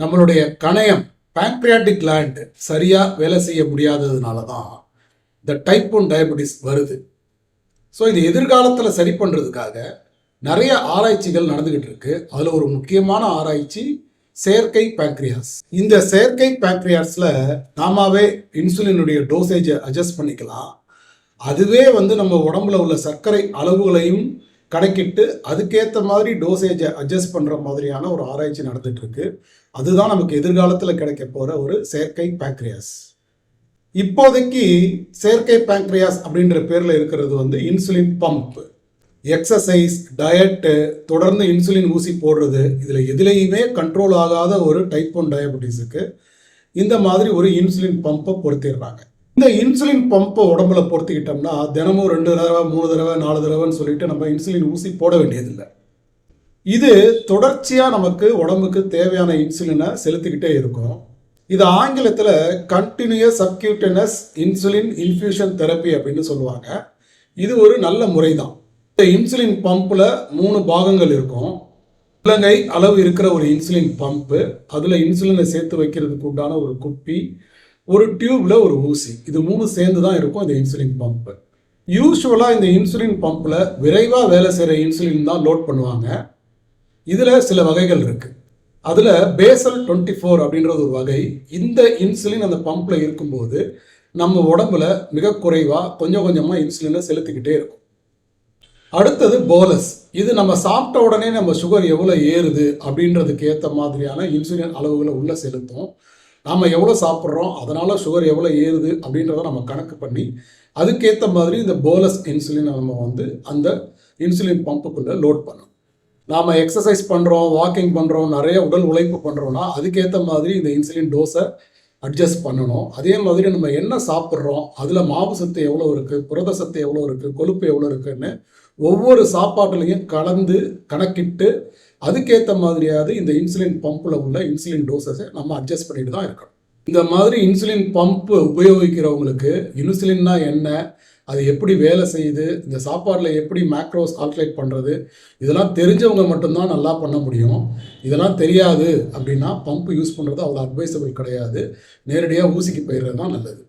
நம்மளுடைய கணையம் pancreatic gland சரியாக வேலை செய்ய முடியாததுனால தான் இந்த டைப் ஒன் டயபெட்டிஸ் வருது. ஸோ இது எதிர்காலத்தில் சரி பண்ணுறதுக்காக நிறைய ஆராய்ச்சிகள் நடந்துக்கிட்டு இருக்கு. அதில் ஒரு முக்கியமான ஆராய்ச்சி செயற்கை பேங்க்ரியாஸ் இந்த செயற்கை பேங்க்ரியாஸில் நாமாவே இன்சுலினுடைய டோசேஜை அட்ஜஸ்ட் பண்ணிக்கலாம். அதுவே வந்து நம்ம உடம்புல உள்ள சர்க்கரை அளவுகளையும் கணக்கிட்டு அதுக்கேற்ற மாதிரி டோசேஜை அட்ஜஸ்ட் பண்ணுற மாதிரியான ஒரு ஆராய்ச்சி நடந்துட்டு இருக்கு அதுதான் நமக்கு எதிர்காலத்தில் கிடைக்க போகிற ஒரு செயற்கை பேங்க்ரியாஸ் இப்போதைக்கு செயற்கை பேங்க்ரியாஸ் அப்படின்ற பேரில் இருக்கிறது வந்து இன்சுலின் பம்ப் எக்ஸசைஸ் டயட்டு தொடர்ந்து இன்சுலின் ஊசி போடுறது இதில் எதுலேயுமே கண்ட்ரோல் ஆகாத ஒரு டைப் ஒன் டயபெட்டிஸுக்கு இந்த மாதிரி ஒரு இன்சுலின் பம்பை பொருத்திடுறாங்க. இந்த இன்சுலின் பம்பை உடம்புல பொருத்திக்கிட்டோம்னா தினமும் ரெண்டு தடவை மூணு தடவை நாலு தடவைன்னு சொல்லிட்டு நம்ம இன்சுலின் ஊசி போட வேண்டியதில்லை. இது தொடர்ச்சியாக நமக்கு உடம்புக்கு தேவையான இன்சுலினை செலுத்திக்கிட்டே இருக்கும். இது ஆங்கிலத்தில் continuous subcutaneous insulin infusion therapy அப்படின்னு சொல்லுவாங்க. இது ஒரு நல்ல முறை தான் இந்த இன்சுலின் பம்பில் மூணு பாகங்கள் இருக்கும். இலங்கை அளவு இருக்கிற ஒரு இன்சுலின் பம்பு அதில் இன்சுலினை சேர்த்து வைக்கிறதுக்கு உண்டான ஒரு குப்பி ஒரு டியூப்ல ஒரு ஊசி. இது மூணு சேர்ந்து தான் இருக்கும் இந்த இன்சுலின் பம்ப். யூஸ்வலாக இந்த இன்சுலின் பம்பில் விரைவாக வேலை செய்கிற இன்சுலின் தான் லோட் பண்ணுவாங்க. இதில் சில வகைகள் இருக்குது அதில் பேசல் டுவெண்ட்டி ஃபோர் அப்படின்றது ஒரு வகை. இந்த இன்சுலின் அந்த பம்பில் இருக்கும்போது நம்ம உடம்புல மிக குறைவாக கொஞ்சம் கொஞ்சமாக இன்சுலினை செலுத்திக்கிட்டே இருக்கும். அடுத்தது போலஸ். இது நம்ம சாப்பிட்ட உடனே நம்ம சுகர் எவ்வளோ ஏறுது அப்படின்றதுக்கு ஏற்ற மாதிரியான இன்சுலின் அளவுகளை உள்ளே செலுத்தும். நாம் எவ்வளோ சாப்பிட்றோம் அதனால் சுகர் எவ்வளோ ஏறுது அப்படின்றத நம்ம கணக்கு பண்ணி அதுக்கேற்ற மாதிரி இந்த போலஸ் இன்சுலினை நம்ம வந்து அந்த இன்சுலின் பம்புக்குள்ளே லோட் பண்ணணும். நாம் எக்ஸசைஸ் பண்ணுறோம் வாக்கிங் பண்ணுறோம் நிறைய உடல் உழைப்பு பண்ணுறோன்னா அதுக்கேற்ற மாதிரி இந்த இன்சுலின் டோஸை அட்ஜஸ்ட் பண்ணணும். அதே மாதிரி நம்ம என்ன சாப்பிட்றோம் அதில் மாவு சத்து எவ்வளோ இருக்குது புரத சத்து எவ்வளோ இருக்குது கொழுப்பு எவ்வளோ இருக்குன்னு ஒவ்வொரு சாப்பாட்டுலையும் கலந்து கணக்கிட்டு அதுக்கேற்ற மாதிரியாவது இந்த இன்சுலின் பம்பில் உள்ள இன்சுலின் டோசஸை நம்ம அட்ஜஸ்ட் பண்ணிட்டு தான் இருக்கணும். இந்த மாதிரி இன்சுலின் பம்ப் உபயோகிக்கிறவங்களுக்கு இன்சுலின்னா என்ன அது எப்படி வேலை செய்யுது இந்த சாப்பாடில் எப்படி மேக்ரோஸ் கால்குலேட் பண்ணுறது இதெல்லாம் தெரிஞ்சவங்க மட்டும்தான் நல்லா பண்ண முடியும். இதெல்லாம் தெரியாது அப்படின்னா பம்ப் யூஸ் பண்ணுறது அவ்வளோ அட்வைசபிள் கிடையாது. நேரடியாக ஊசிக்கு போயிடுறது தான் நல்லது.